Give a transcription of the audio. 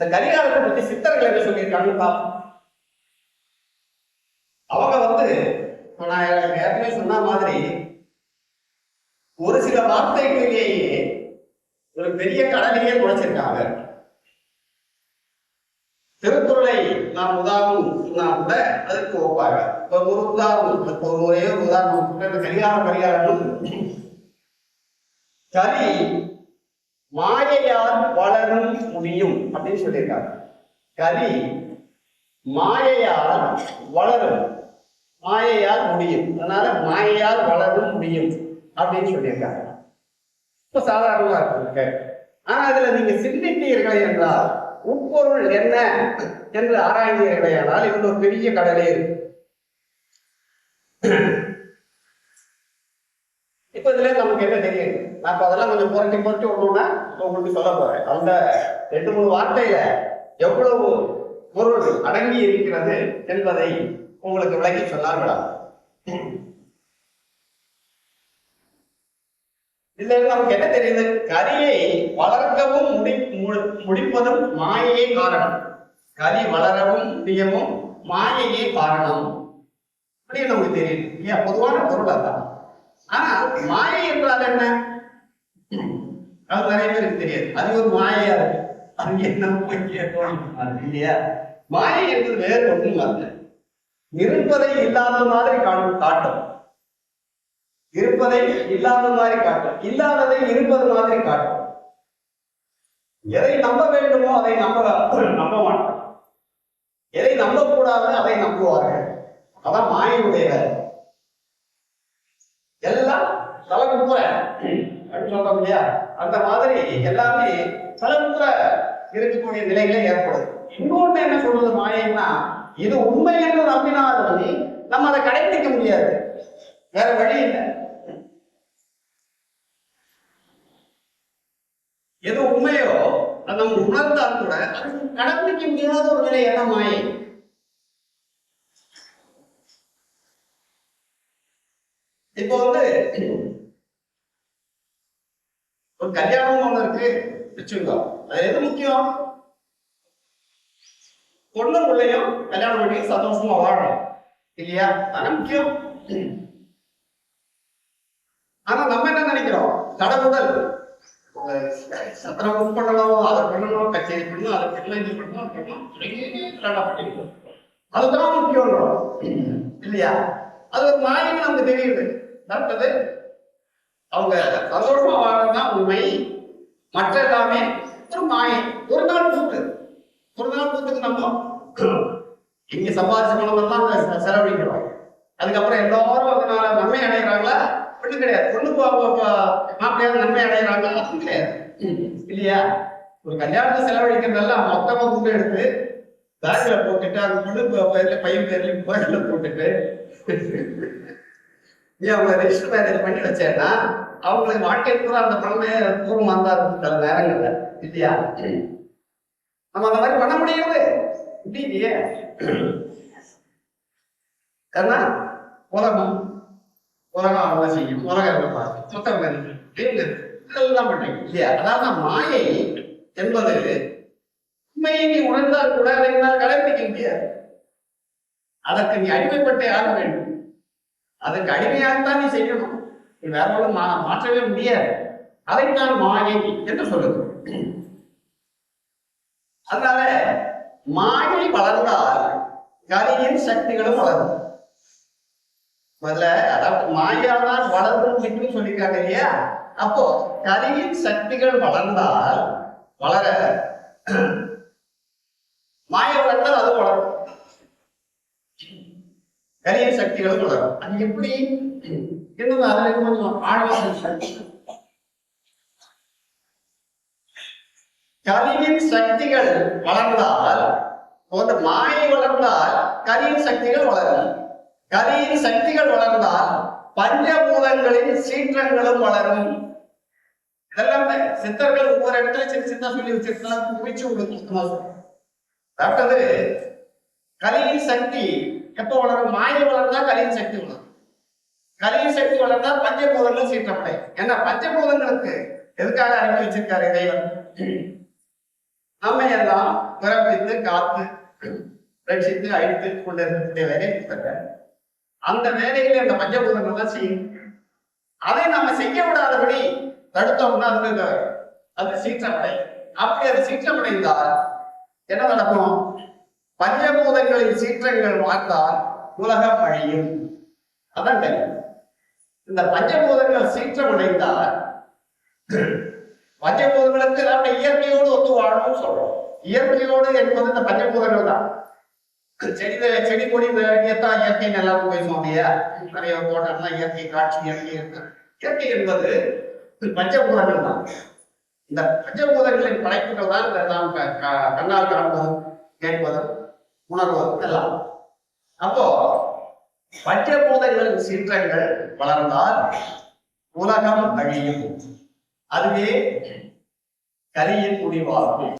இந்த கரிகாலத்தை பத்தி சித்தர்கள் என்ன சொல்லியிருக்காங்கன்னு பார்ப்போம். அவங்க வந்து நான் ஏற்கனவே சொன்ன மாதிரி ஒரு சில வார்த்தைகளிலேயே ஒரு பெரிய கடலையே முளைச்சிருக்காங்க. திருக்குறளை நாம் உதாரணம் சொன்னா கூட அதுக்கு ஒப்பாங்க இப்ப ஒரு உதாரணம் இப்ப ஒரு ஒரே உதாரணம். இப்ப இந்த கரிகால கரி மாயையால் வளரும் முடியும் அப்படின்னு சொல்லியிருக்காங்க. கவி மாயையால் வளரும். மாயையால் முடியும். அதனால மாயையால் வளரும் முடியும் அப்படின்னு சொல்லியிருக்காங்க. இப்போ சாதாரணமா இருக்கு ஆனா அதுல நீங்க சிந்தித்தீர்கள் என்றால் உட்பொருள் என்ன என்று ஆராய்ந்தீர்களே ஆனால் இது ஒரு பெரிய கடலே இருக்கு. இப்ப இதுல நமக்கு என்ன தெரியும்? நான் இப்ப அதெல்லாம் கொஞ்சம் புரட்டி புரட்டி ஒண்ணுன்னா உங்களுக்கு சொல்ல போறேன். அந்த ரெண்டு மூணு வார்த்தையில எவ்வளவு பொருள் அடங்கி இருக்கிறது என்பதை உங்களுக்கு விளக்கி சொன்னால் விடாது இதுல நமக்கு என்ன தெரியுது? கரியை வளர்க்கவும் முடி முடிப்பதும் மாயையே காரணம். கரி வளரவும் முடியவும் மாயையே காரணம். அப்படின்னு நமக்கு தெரியுது ஏன் பொதுவான பொருள் அதான் ஆனா மாயை என்றால் என்ன? அது நிறைய பேருக்கு தெரியாது. அது ஒரு மாயா இருக்கு. அது என்ன பொய்யே இல்லையா? மாயை என்பது வேறு ஒன்றும் அல்ல. இருப்பதை இல்லாத மாதிரி காணும் காட்டும். இருப்பதை இல்லாத மாதிரி காட்டும். இல்லாததை இருப்பது மாதிரி காட்டும். எதை நம்ப வேண்டுமோ அதை நம்ப நம்ப மாட்டோம். எதை நம்பக்கூடாதோ அதை நம்புவார்கள். அதான் மாயினுடைய வேலை எல்லாம் தலைமுறை அப்படின்னு சொல்றோம் இல்லையா? அந்த மாதிரி எல்லாமே தலைமுறை இருக்கக்கூடிய நிலைகளே ஏற்படுது. இன்னொன்னு என்ன சொல்றது மாயைன்னா இது உண்மை என்று நம்பினாலும் நம்ம அதை கடைபிடிக்க முடியாது. வேற வழி இல்லை. எது உண்மையோ அதை நம்ம உணர்ந்தால் கூட அது கடைபிடிக்க முடியாத ஒரு நிலை என்ன மாயை. இப்போ வந்து ஒரு கல்யாணம் ஒண்ணு இருக்கு. வச்சுங்க அது எது முக்கியம்? பொண்ணும் பிள்ளையும் கல்யாணம் பண்ணி சந்தோஷமா வாழணும். இல்லையா? அதான் முக்கியம். ஆனா நம்ம என்ன நினைக்கிறோம்? கடவுடல் சத்திரம் புக் பண்ணணும் அதை பண்ணணும் கச்சேரி பண்ணணும் அதை பண்ணணும் இது பண்ணணும் அது பண்ணணும். அதுதான் முக்கியம் இல்லையா? அது ஒரு மாயன்னு நமக்கு தெரியுது. அடுத்தது அவங்க சந்தோஷமா வாழ்றதுதான் உண்மை. மற்ற எல்லாமே ஒரு ஒரு நாள் கூத்து ஒரு நாள் கூத்துக்கு நம்ம இங்க சம்பாதிச்ச பணம் செலவழிக்கிறோம். அதுக்கப்புறம் எல்லாரும் அதனால நன்மை அடைகிறாங்களா ஒண்ணு கிடையாது. பொண்ணு மாப்பிள்ளையாவது நன்மை அடைகிறாங்களா அதுவும் கிடையாது. இல்லையா? ஒரு கல்யாணத்தை செலவழிக்கிறதெல்லாம் மொத்தமா கூட்டு எடுத்து பேக்ல போட்டுட்டு அந்த பொண்ணு பேர்ல பையன் பேர்ல பேர்ல போட்டுட்டு நீ அவங்க ரெஜிஸ்டர் மேரேஜ் பண்ணி வச்சேன்னா அவங்களுக்கு வாழ்க்கை பூரா அந்த பழமே பூர்வமா தான் இருக்கும் சில நேரங்கள்ல இல்லையா? நம்ம அந்த மாதிரி பண்ண முடியாது இல்லையே. ஏன்னா உலகம் உலகம் அவங்க செய்யும். உலகம் இருப்பா சுத்தம் இதெல்லாம் பண்ணீங்க இல்லையா? அதாவது மாயை என்பது உண்மையை நீ உணர்ந்தால் கூட அதை கடைபிடிக்க முடியாது. அதற்கு நீ அடிமைப்பட்டே ஆக வேண்டும். அதை கடுமையாகத்தான் நீ செய்யணும். நீ வேற ஒன்றும் மா மாற்றவே முடியாது. அதைத்தான் மாயை என்று சொல்லுது. அதனால மாயை வளர்ந்தால் கரியின் சக்திகளும் வளரும். முதல்ல அதாவது மாயாதான் வளரும் என்று சொல்லியிருக்காங்க இல்லையா? அப்போ கரியின் சக்திகள் வளர்ந்தால் வளர மாய வளர்ந்தால் அது வளரும். நிறைய சக்திகளும் வளரும் அது எப்படி? இன்னும் அதுல கொஞ்சம் ஆழமாக சக்தி கரியின் சக்திகள் வளர்ந்தால் போன்ற மாயை வளர்ந்தால் கரியின் சக்திகள் வளரும். கரியின் சக்திகள் வளர்ந்தால் பஞ்சபூதங்களின் சீற்றங்களும் வளரும். இதெல்லாம் சித்தர்கள் ஒவ்வொரு இடத்துல சின்ன சின்ன சொல்லி வச்சிருக்கலாம் குவிச்சு உங்களுக்கு அதாவது கலியின் சக்தி எப்போ வளரும்? மாயை வளர்ந்தா கலியின் சக்தி வளரும். கலியின் சக்தி வளர்ந்தா பஞ்சபூதங்கள் சீற்றப்படை ஏன்னா பஞ்சபூதங்களுக்கு எதுக்காக அனுப்பி வச்சிருக்காரு இறைவன்? நம்மை எல்லாம் பிறப்பித்து காத்து ரட்சித்து அழித்து கொண்டிருக்கக்கூடிய வேலையை கொடுத்தாங்க. அந்த வேலையிலேயே இந்த பஞ்ச பஞ்சபூதங்கள் தான் செய்யும். அதை நம்ம செய்ய விடாதபடி தடுத்தோம்னா அது அது சீற்றமடை அப்படி அது சீற்றமடைந்தால் என்ன நடக்கும்? பஞ்சபூதங்களின் சீற்றங்கள் மாற்றால் உலகம் அழியும். அதான் இந்த பஞ்சபூதங்கள் சீற்றமடைந்தால் பஞ்சபூதங்களுக்கு நம்ம இயற்கையோடு ஒத்து வாழணும்னு சொல்றோம். இயற்கையோடு என்பது இந்த பஞ்சபூதங்கள் தான். செடி செடி கொடி விளையாடியத்தான் இயற்கை நல்லா பேசுவோம் இல்லையா நிறைய தோட்டம்லாம் இயற்கை காட்சி இயற்கை இருக்கு. இயற்கை என்பது பஞ்சபூதங்கள் தான். இந்த பஞ்சபூதங்களின் படைப்புகள் தான் இந்த நாம் கண்ணால் காண்பதும் கேட்பதும். உணர்வதும் எல்லாம். அப்போ பஞ்சபூதங்களின் சீற்றங்கள் வளர்ந்தால் உலகம் அழியும். அதுவே கலியின் முடிவாகும்